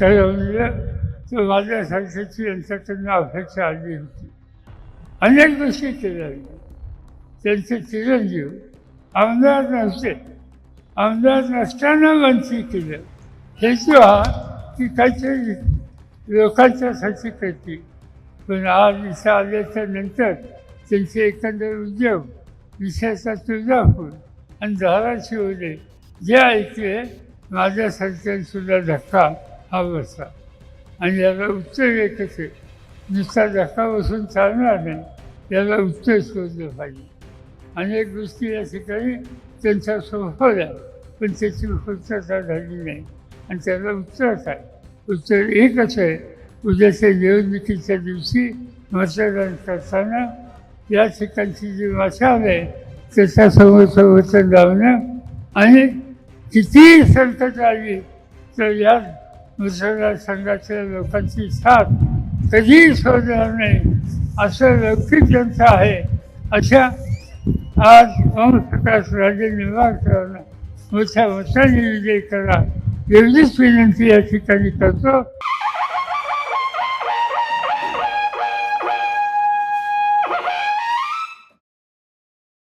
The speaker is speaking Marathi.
ठरवलं तर माझ्यासारख्याची यांच्याकडनं अपेक्षा आली होती. अनेक गोष्टी केल्या. त्यांचे चिरंजीव आमदार नव्हते. आमदार नसताना मंत्री केलं हेतू हा की काहीतरी लोकांच्यासाठी करते पण आज दिशा आल्याच्यानंतर त्यांचे एकंदर उद्योग विषयाचा तुळजापूर आणि धाराशिवले जे ऐकले माझ्यासारख्यांसुद्धा धक्का हा बसला आणि याला उत्तर एकच आहे नुसता धक्का बसून चालणार नाही याला उत्तर शोधलं पाहिजे. अनेक गोष्टी या ठिकाणी त्यांच्या द्या पण त्याची पूर्तता झाली नाही. आणि त्याला उत्तर काय उत्तर एकच आहे उद्याच्या निवडणुकीच्या दिवशी मतदान करताना या ठिकाणची जी मशाल आहे त्याच्यासमोरचं वचन लावणं आणि कितीही संकट आली तर या मतदारसंघाच्या लोकांची साथ कधीही सोडणार नाही. असं लौकिक जनता आहे. अशा आज ओमप्रकाश राजे निवासरावांना मोठ्या मताने विजय करा. एवढीच विनंती या ठिकाणी करतो.